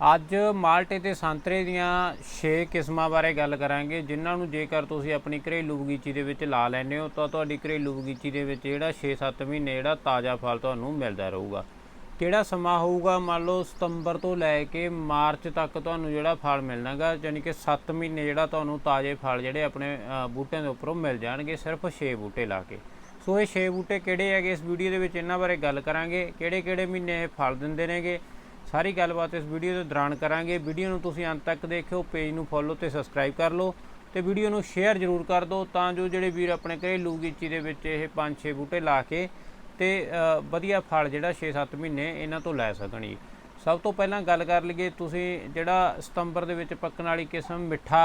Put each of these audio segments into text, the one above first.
ਅੱਜ ਮਾਲਟੇ ਤੇ ਸੰਤਰੇ ਦੀਆਂ 6 ਕਿਸਮਾਂ ਬਾਰੇ ਗੱਲ ਕਰਾਂਗੇ, ਜਿਨ੍ਹਾਂ ਨੂੰ ਜੇਕਰ ਤੁਸੀਂ ਆਪਣੀ ਘਰੇਲੂ ਬਗੀਚੀ ਦੇ ਵਿੱਚ ਲਾ ਲੈਂਦੇ ਹੋ, ਤਾਂ ਤੁਹਾਡੀ ਘਰੇਲੂ ਬਗੀਚੀ ਦੇ ਵਿੱਚ ਜਿਹੜਾ 6-7 ਮਹੀਨੇ ਜਿਹੜਾ ਤਾਜ਼ਾ ਫਲ ਤੁਹਾਨੂੰ ਮਿਲਦਾ ਰਹੂਗਾ। ਕਿਹੜਾ ਸਮਾਂ ਹੋਊਗਾ? ਮੰਨ ਲਓ ਸਤੰਬਰ ਤੋਂ ਲੈ ਕੇ ਮਾਰਚ ਤੱਕ ਤੁਹਾਨੂੰ ਜਿਹੜਾ ਫਲ ਮਿਲਣਾਗਾ ਯਾਨੀ ਕਿ 7 ਮਹੀਨੇ ਜਿਹੜਾ ਤੁਹਾਨੂੰ ਤਾਜ਼ੇ ਫਲ ਜਿਹੜੇ ਆਪਣੇ ਬੂਟਿਆਂ ਦੇ ਉੱਪਰੋਂ ਮਿਲ ਜਾਣਗੇ, ਸਿਰਫ 6 ਬੂਟੇ ਲਾ ਕੇ। ਸੋ ਇਹ 6 ਬੂਟੇ ਕਿਹੜੇ ਹੈਗੇ? ਇਸ ਵੀਡੀਓ ਦੇ ਵਿੱਚ ਇਹਨਾਂ ਬਾਰੇ ਗੱਲ ਕਰਾਂਗੇ ਕਿਹੜੇ ਕਿਹੜੇ ਮਹੀਨੇ ਇਹ ਫਲ ਦਿੰਦੇ ਨੇਗੇ ਸਾਰੀ ਗੱਲਬਾਤ ਇਸ ਵੀਡੀਓ ਦੇ ਦੌਰਾਨ ਕਰਾਂਗੇ। ਵੀਡੀਓ ਨੂੰ ਤੁਸੀਂ ਅੰਤ ਤੱਕ ਦੇਖਿਓ, ਪੇਜ ਨੂੰ ਫੋਲੋ ਤੇ ਸਬਸਕ੍ਰਾਈਬ ਕਰ ਲਓ ਤੇ ਵੀਡੀਓ ਨੂੰ ਸ਼ੇਅਰ ਜ਼ਰੂਰ ਕਰ ਦਿਓ ਤਾਂ ਜੋ ਜਿਹੜੇ ਵੀਰ ਆਪਣੇ ਘਰੇਲੂ ਗੀਚੀ ਦੇ ਵਿੱਚ ਇਹ 5-6 ਬੂਟੇ ਲਾ ਕੇ ਤੇ ਵਧੀਆ ਫਲ ਜਿਹੜਾ 6-7 ਮਹੀਨੇ ਇਹਨਾਂ ਤੋਂ ਲੈ ਸਕਣ ਜੀ। ਸਭ ਤੋਂ ਪਹਿਲਾਂ ਗੱਲ ਕਰ ਲਈਏ, ਤੁਸੀਂ ਜਿਹੜਾ ਸਤੰਬਰ ਦੇ ਵਿੱਚ ਪੱਕਣ ਵਾਲੀ ਕਿਸਮ ਮਿੱਠਾ,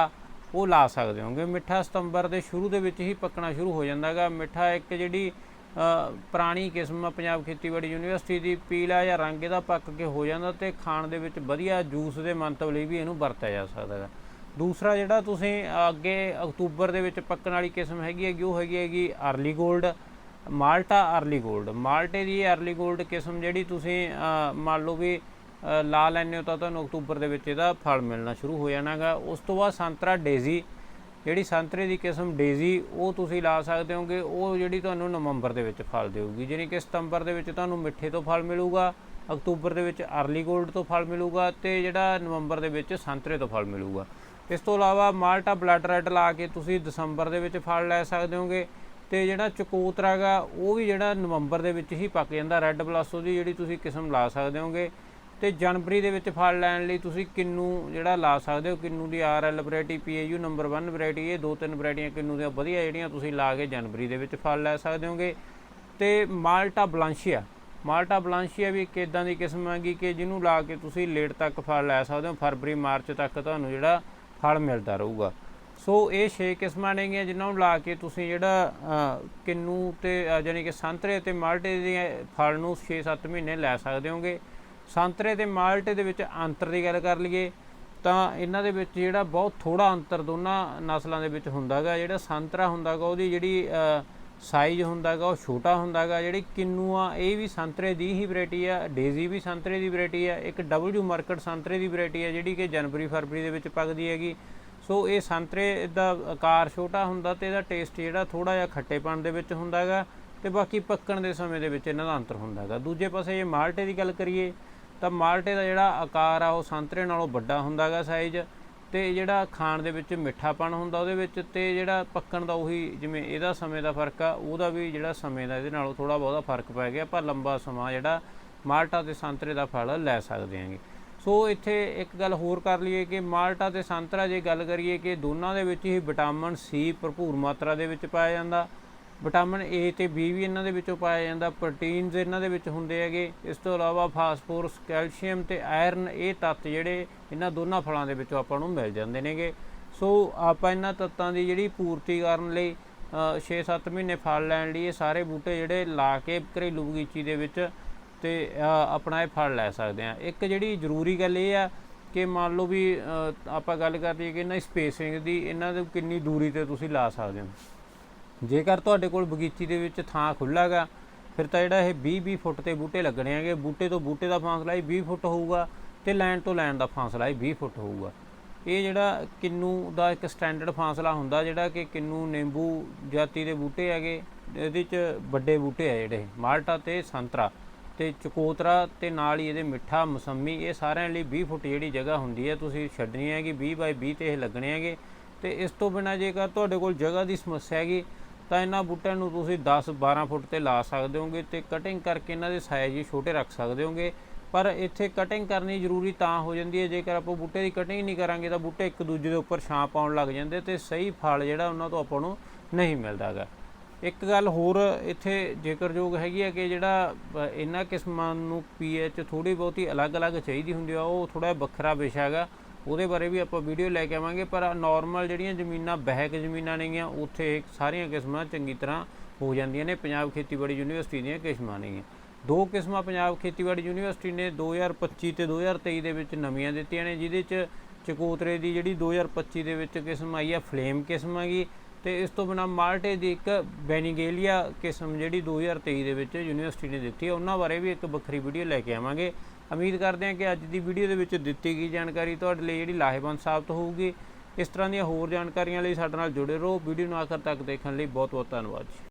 ਉਹ ਲਾ ਸਕਦੇ ਹੋਗੇ। ਮਿੱਠਾ ਸਤੰਬਰ ਦੇ ਸ਼ੁਰੂ ਦੇ ਵਿੱਚ ਹੀ ਪੱਕਣਾ ਸ਼ੁਰੂ ਹੋ ਜਾਂਦਾ ਜਾਂਦਾਗਾ। ਮਿੱਠਾ ਇੱਕ ਜਿਹੜੀ ਪੁਰਾਣੀ ਕਿਸਮ ਪੰਜਾਬ ਖੇਤੀਬਾੜੀ ਯੂਨੀਵਰਸਿਟੀ ਦੀ, ਪੀਲਾ ਜਾਂ ਰੰਗ ਇਹਦਾ ਪੱਕ ਕੇ ਹੋ ਜਾਂਦਾ ਤੇ ਖਾਣ ਦੇ ਵਿੱਚ ਵਧੀਆ ਜੂਸ ਦੇ ਮੰਤਵ ਲਈ ਵੀ ਇਹਨੂੰ ਵਰਤਿਆ ਜਾ ਸਕਦਾ ਹੈ ਦੂਸਰਾ ਜਿਹੜਾ ਤੁਸੀਂ ਅੱਗੇ ਅਕਤੂਬਰ ਦੇ ਵਿੱਚ ਪੱਕਣ ਵਾਲੀ ਕਿਸਮ ਹੈਗੀ ਹੈ ਉਹ ਹੈਗੀ ਹੈਗੀ ਅਰਲੀ 골ਡ ਮਾਲਟਾ ਅਰਲੀ 골ਡ ਮਾਲਟੇ ਦੀ ਅਰਲੀ 골ਡ ਕਿਸਮ ਜਿਹੜੀ ਤੁਸੀਂ ਮੰਨ ਲਓ ਵੀ ਲਾ ਲੈਣੇ ਹੋ ਤਾਂ ਤੁਹਾਨੂੰ ਅਕਤੂਬਰ ਦੇ ਵਿੱਚ ਇਹਦਾ ਫਲ ਮਿਲਣਾ ਸ਼ੁਰੂ ਹੋ ਜਾਣਾਗਾ। ਉਸ ਤੋਂ ਬਾਅਦ ਸੰਤਰਾ ਡੇਜ਼ੀ ਜਿਹੜੀ ਸੰਤਰੇ ਦੀ ਕਿਸਮ ਡੇਜ਼ੀ, ਉਹ ਤੁਸੀਂ ਲਾ ਸਕਦੇ ਹੋਗੇ, ਉਹ ਜਿਹੜੀ ਤੁਹਾਨੂੰ ਨਵੰਬਰ ਦੇ ਵਿੱਚ ਫਲ ਦੇਊਗੀ। ਜਿਹੜੀ ਕਿ ਸਤੰਬਰ ਦੇ ਵਿੱਚ ਤੁਹਾਨੂੰ ਮਿੱਠੇ ਤੋਂ ਫਲ ਮਿਲੂਗਾ, ਅਕਤੂਬਰ ਦੇ ਵਿੱਚ ਅਰਲੀ 골ਡ ਤੋਂ ਫਲ ਮਿਲੂਗਾ ਤੇ ਜਿਹੜਾ ਨਵੰਬਰ ਦੇ ਵਿੱਚ ਸੰਤਰੇ ਤੋਂ ਫਲ ਮਿਲੂਗਾ। ਇਸ ਤੋਂ ਇਲਾਵਾ ਮਾਲਟਾ ਬਲੱਡ ਰੈੱਡ ਲਾ ਕੇ ਤੁਸੀਂ ਦਸੰਬਰ ਦੇ ਵਿੱਚ ਫਲ ਲੈ ਸਕਦੇ ਹੋਗੇ ਤੇ ਜਿਹੜਾ ਚਕੋਤਰਾ ਹੈਗਾ ਉਹ ਵੀ ਜਿਹੜਾ ਨਵੰਬਰ ਦੇ ਵਿੱਚ ਹੀ ਪੱਕ ਜਾਂਦਾ। ਰੈੱਡ ਪਲੱਸ ਉਹਦੀ ਜਿਹੜੀ ਤੁਸੀਂ ਕਿਸਮ ਲਾ ਸਕਦੇ ਹੋਗੇ ਤੇ ਜਨਵਰੀ ਦੇ ਵਿੱਚ ਫਲ ਲੈਣ ਲਈ ਤੁਸੀਂ ਕਿੰਨੂ ਜਿਹੜਾ ਲਾ ਸਕਦੇ ਹੋ? ਕਿੰਨੂ ਦੀ R L variety P A U number 1 variety ਇਹ ਦੋ ਤਿੰਨ ਵੈਰਾਈਟੀਆਂ ਕਿੰਨੂ ਦੀਆਂ ਵਧੀਆ ਜਿਹੜੀਆਂ ਤੁਸੀਂ ਲਾ ਕੇ ਜਨਵਰੀ ਦੇ ਵਿੱਚ ਫਲ ਲੈ ਸਕਦੇ ਹੋਗੇ। ਤੇ ਮਾਲਟਾ ਬਲਾਂਸ਼ੀਆ ਮਾਲਟਾ ਬਲਾਂਸ਼ੀਆ ਵੀ ਇੱਕ ਇਦਾਂ ਦੀ ਕਿਸਮ ਹੈਗੀ ਕਿ ਜਿਹਨੂੰ ਲਾ ਕੇ ਤੁਸੀਂ ਲੇਟ ਤੱਕ ਫਲ ਲੈ ਸਕਦੇ ਹੋ। ਫਰਵਰੀ ਮਾਰਚ ਤੱਕ ਤੁਹਾਨੂੰ ਜਿਹੜਾ ਫਲ ਮਿਲਦਾ ਰਹੂਗਾ। ਸੋ ਇਹ 6 ਕਿਸਮਾਂ ਨੇਗੀਆਂ ਜਿਨ੍ਹਾਂ ਨੂੰ ਲਾ ਕੇ ਤੁਸੀਂ ਜਿਹੜਾ ਅ, ਕਿੰਨੂ ਤੇ ਅ, ਜਾਣੀ ਕਿ ਸੰਤਰੇ ਤੇ ਮਾਲਟੇ ਦੇ ਫਲ ਨੂੰ 6-7 ਮਹੀਨੇ ਲੈ ਸਕਦੇ ਹੋਗੇ। ਸੰਤਰੇ ਤੇ ਮਾਲਟੇ ਦੇ ਵਿੱਚ ਅੰਤਰ ਦੀ ਗੱਲ ਕਰ ਲਈਏ, ਤਾਂ ਇਹਨਾਂ ਦੇ ਵਿੱਚ ਜਿਹੜਾ ਬਹੁਤ ਥੋੜਾ ਅੰਤਰ ਦੋਨਾਂ ਨਸਲਾਂ ਦੇ ਵਿੱਚ ਹੁੰਦਾਗਾ, ਜਿਹੜਾ ਸੰਤਰਾ ਹੁੰਦਾਗਾ, ਉਹਦੀ ਜਿਹੜੀ ਸਾਈਜ਼ ਹੁੰਦਾਗਾ, ਉਹ ਛੋਟਾ ਹੁੰਦਾਗਾ, ਜਿਹੜੀ ਕਿੰਨੂ ਆ ਇਹ ਵੀ ਸੰਤਰੇ ਦੀ ਹੀ ਵੈਰਾਈਟੀ ਆ, ਡੇਜ਼ੀ ਵੀ ਸੰਤਰੇ ਦੀ ਵੈਰਾਈਟੀ ਆ, ਇੱਕ ਡਬਲਯੂ ਮਾਰਕਟ ਸੰਤਰੇ ਦੀ ਵੈਰਾਈਟੀ ਆ, ਜਿਹੜੀ ਕਿ ਜਨਵਰੀ, ਫਰਵਰੀ ਦੇ ਵਿੱਚ ਪੱਕਦੀ ਹੈਗੀ। ਸੋ ਇਹ ਸੰਤਰੇ ਦਾ ਆਕਾਰ ਛੋਟਾ ਹੁੰਦਾ ਤੇ ਇਹਦਾ ਟੇਸਟ ਜਿਹੜਾ ਥੋੜਾ ਜਿਹਾ ਖੱਟੇਪਣ ਦੇ ਵਿੱਚ ਹੁੰਦਾਗਾ ਤੇ ਬਾਕੀ ਪੱਕਣ ਦੇ ਸਮੇਂ ਦੇ ਵਿੱਚ ਇਹਨਾਂ ਦਾ ਅੰਤਰ ਹੁੰਦਾਗਾ। ਦੂਜੇ ਪਾਸੇ ਜੇ ਮਾਲਟੇ ਦੀ ਗੱਲ ਕਰੀਏ ਤਾਂ ਮਾਲਟੇ ਦਾ ਜਿਹੜਾ ਆਕਾਰ ਆ, ਉਹ ਸੰਤਰੇ ਨਾਲੋਂ ਵੱਡਾ ਹੁੰਦਾਗਾ ਸਾਈਜ਼ ਤੇ ਜਿਹੜਾ ਖਾਣ ਦੇ ਵਿੱਚ ਮਿੱਠਾਪਣ ਹੁੰਦਾ ਉਹਦੇ ਵਿੱਚ ਤੇ ਜਿਹੜਾ ਪੱਕਣ ਦਾ ਉਹੀ ਜਿਵੇਂ ਇਹਦਾ ਸਮੇਂ ਦਾ ਫ਼ਰਕ ਆ, ਉਹਦਾ ਵੀ ਜਿਹੜਾ ਸਮੇਂ ਦਾ ਇਹਦੇ ਨਾਲੋਂ ਥੋੜਾ ਬਹੁਤਾ ਫ਼ਰਕ ਪੈ ਗਿਆ ਪਰ ਲੰਬਾ ਸਮਾਂ ਜਿਹੜਾ ਮਾਲਟਾ ਤੇ ਸੰਤਰੇ ਦਾ ਫਲ ਲੈ ਸਕਦੇ ਆਂਗੇ ਸੋ ਇੱਥੇ ਇੱਕ ਗੱਲ ਹੋਰ ਕਰ ਲਈਏ ਕਿ ਮਾਲਟਾ ਤੇ ਸੰਤਰਾ ਜੇ ਗੱਲ ਕਰੀਏ ਕਿ ਦੋਨਾਂ ਦੇ ਵਿੱਚ ਹੀ ਵਿਟਾਮਿਨ ਸੀ ਭਰਪੂਰ ਮਾਤਰਾ ਦੇ ਵਿੱਚ ਪਾਇਆ ਜਾਂਦਾ ਵਿਟਾਮਿਨ ਏ ਤੇ ਬੀ ਵੀ ਇਹਨਾਂ ਦੇ ਵਿੱਚੋਂ ਪਾਇਆ ਜਾਂਦਾ, ਪ੍ਰੋਟੀਨਸ ਇਹਨਾਂ ਦੇ ਵਿੱਚ ਹੁੰਦੇ ਹੈਗੇ। ਇਸ ਤੋਂ ਇਲਾਵਾ ਫਾਸਫੋਰਸ, ਕੈਲਸ਼ੀਅਮ ਤੇ ਆਇਰਨ ਇਹ ਤੱਤ ਜਿਹੜੇ ਇਹਨਾਂ ਦੋਨਾਂ ਫਲਾਂ ਦੇ ਵਿੱਚੋਂ ਆਪਾਂ ਨੂੰ ਮਿਲ ਜਾਂਦੇ ਨੇਗੇ। ਸੋ ਆਪਾਂ ਇਹਨਾਂ ਤੱਤਾਂ ਦੀ ਜਿਹੜੀ ਪੂਰਤੀ ਕਰਨ ਲਈ 6-7 ਮਹੀਨੇ ਫਲ ਲੈਣ ਲਈ ਇਹ ਸਾਰੇ ਬੂਟੇ ਜਿਹੜੇ ਲਾ ਕੇ ਘਰੇਲੂ ਬਗੀਚੀ ਦੇ ਵਿੱਚ ਤੇ ਆਪਣਾ ਇਹ ਫਲ ਲੈ ਸਕਦੇ ਆ ਇੱਕ ਜਿਹੜੀ ਜ਼ਰੂਰੀ ਗੱਲ ਇਹ ਆ ਕਿ ਮੰਨ ਲਓ ਵੀ ਆਪਾਂ ਗੱਲ ਕਰਦੇ ਕਿ ਇਹਨਾਂ ਸਪੇਸਿੰਗ ਦੀ, ਇਹਨਾਂ ਦੇ ਕਿੰਨੀ ਦੂਰੀ ਤੇ ਤੁਸੀਂ ਲਾ ਸਕਦੇ ਹੋ। ਜੇਕਰ ਤੁਹਾਡੇ ਕੋਲ ਬਗੀਚੀ ਦੇ ਵਿੱਚ ਥਾਂ ਖੁੱਲਾਗਾ ਫਿਰ ਤਾਂ ਜਿਹੜਾ ਇਹ 20-20 ਫੁੱਟ ਤੇ ਬੂਟੇ ਲੱਗਣੇ ਹੈਗੇ। ਬੂਟੇ ਤੋਂ ਬੂਟੇ ਦਾ ਫਾਸਲਾ ਹੀ 20 ਫੁੱਟ ਹੋਊਗਾ ਤੇ ਲਾਈਨ ਤੋਂ ਲਾਈਨ ਦਾ ਫਾਸਲਾ ਹੀ 20 ਫੁੱਟ ਹੋਊਗਾ। ਇਹ ਜਿਹੜਾ ਕਿੰਨੂ ਦਾ ਇੱਕ ਸਟੈਂਡਰਡ ਫਾਸਲਾ ਹੁੰਦਾ, ਜਿਹੜਾ ਕਿ ਕਿੰਨੂ ਨਿੰਬੂ ਜਾਤੀ ਦੇ ਬੂਟੇ ਹੈਗੇ, ਇਹਦੇ ਚ ਵੱਡੇ ਬੂਟੇ ਆ ਜਿਹੜੇ, ਮਾਲਟਾ ਤੇ ਸੰਤਰਾ ਤੇ ਚਕੋਤਰਾ ਤੇ ਨਾਲ ਹੀ ਇਹਦੇ ਮਿੱਠਾ, ਮਸੰਮੀ, ਇਹ ਸਾਰਿਆਂ ਲਈ 20 ਫੁੱਟ ਜਿਹੜੀ ਜਗ੍ਹਾ ਹੁੰਦੀ ਹੈ, ਤੁਸੀਂ ਛੱਡਣੀ ਹੈਗੀ 20 ਬਾਈ 20 ਤੇ ਇਹ ਲੱਗਣੇ ਹੈਗੇ। ਤੇ ਇਸ ਤੋਂ ਬਿਨਾ ਜੇਕਰ ਤੁਹਾਡੇ ਕੋਲ ਜਗ੍ਹਾ ਦੀ ਸਮੱਸਿਆ ਹੈਗੀ ਤਾਂ ਇਹਨਾਂ ਬੂਟਿਆਂ ਨੂੰ ਤੁਸੀਂ 10 12 ਫੁੱਟ ਤੇ ਲਾ ਸਕਦੇ ਹੋਗੇ ਤੇ ਕਟਿੰਗ ਕਰਕੇ ਇਹਨਾਂ ਦੇ ਸਾਈਜ਼ ਹੀ ਛੋਟੇ ਰੱਖ ਸਕਦੇ ਹੋਗੇ। ਪਰ ਇੱਥੇ ਕਟਿੰਗ ਕਰਨੀ ਜ਼ਰੂਰੀ ਤਾਂ ਹੋ ਜਾਂਦੀ ਹੈ, ਜੇਕਰ ਆਪਾਂ ਬੂਟੇ ਦੀ ਕਟਿੰਗ ਨਹੀਂ ਕਰਾਂਗੇ ਤਾਂ ਬੂਟੇ ਇੱਕ ਦੂਜੇ ਦੇ ਉੱਪਰ ਛਾਂ ਪਾਉਣ ਲੱਗ ਜਾਂਦੇ ਤੇ ਸਹੀ ਫਲ ਜਿਹੜਾ ਉਹਨਾਂ ਤੋਂ ਆਪਾਂ ਨੂੰ ਨਹੀਂ ਮਿਲਦਾਗਾ ਇੱਕ ਗੱਲ ਹੋਰ, ਇੱਥੇ ਜ਼ਿਕਰਯੋਗ ਹੈਗੀ ਹੈ ਕਿ ਜਿਹੜਾ ਇਹਨਾਂ ਕਿਸਮਾਂ ਨੂੰ ਪੀਐਚ ਥੋੜੀ ਬਹੁਤੀ ਅਲੱਗ-ਅਲੱਗ ਚਾਹੀਦੀ ਹੁੰਦੀ ਆ, ਉਹ ਥੋੜਾ ਵੱਖਰਾ ਵਿਸ਼ਾ ਹੈਗਾ। ਉਹਦੇ ਬਾਰੇ ਵੀ ਆਪਾਂ ਵੀਡੀਓ ਲੈ ਕੇ ਆਵਾਂਗੇ, ਪਰ ਨਾਰਮਲ ਜਿਹੜੀਆਂ ਜ਼ਮੀਨਾਂ, ਬਹਿਕ ਜ਼ਮੀਨਾਂ ਨੇਗੀਆਂ, ਉੱਥੇ ਸਾਰੀਆਂ ਕਿਸਮਾਂ ਚੰਗੀ ਤਰ੍ਹਾਂ ਹੋ ਜਾਂਦੀਆਂ ਨੇ। ਪੰਜਾਬ ਖੇਤੀਬਾੜੀ ਯੂਨੀਵਰਸਿਟੀ ਦੀਆਂ ਕਿਸਮਾਂ ਨੇਗੀਆਂ। ਦੋ ਕਿਸਮਾਂ ਪੰਜਾਬ ਖੇਤੀਬਾੜੀ ਯੂਨੀਵਰਸਿਟੀ ਨੇ 2025 ਤੇ 2023 ਦੇ ਵਿੱਚ ਨਵੀਆਂ ਦਿੱਤੀਆਂ ਨੇ, ਜਿਹਦੇ ਚ ਚਕੋਤਰੇ ਦੀ ਜਿਹੜੀ 2025 ਦੇ ਵਿੱਚ ਕਿਸਮ ਆਈ ਆ, ਫਲੇਮ ਕਿਸਮ ਹੈਗੀ ਤੇ ਇਸ ਤੋਂ ਬਿਨਾ ਮਾਲਟੇ ਦੀ ਇੱਕ ਬੈਨੀਗੇਲੀਆ ਕਿਸਮ ਜਿਹੜੀ 2023 ਦੇ ਵਿੱਚ ਯੂਨੀਵਰਸਿਟੀ ਨੇ ਦਿੱਤੀ ਹੈ ਉਹਨਾਂ ਬਾਰੇ ਵੀ ਇੱਕ ਵੱਖਰੀ ਵੀਡੀਓ ਲੈ ਕੇ ਆਵਾਂਗੇ। ਉਮੀਦ ਕਰਦੇ ਹਾਂ ਕਿ ਅੱਜ ਦੀ ਵੀਡੀਓ ਦੇ ਵਿੱਚ ਦਿੱਤੀ ਗਈ ਜਾਣਕਾਰੀ ਤੁਹਾਡੇ ਲਈ ਜਿਹੜੀ ਲਾਹੇਵੰਦ ਸਾਬਤ ਹੋਊਗੀ। ਇਸ ਤਰ੍ਹਾਂ ਦੀਆਂ ਹੋਰ ਜਾਣਕਾਰੀਆਂ ਲਈ ਸਾਡੇ ਨਾਲ ਜੁੜੇ ਰਹੋ। ਵੀਡੀਓ ਨੂੰ ਆਖਰ ਤੱਕ ਦੇਖਣ ਲਈ ਬਹੁਤ ਬਹੁਤ ਧੰਨਵਾਦ ਜੀ।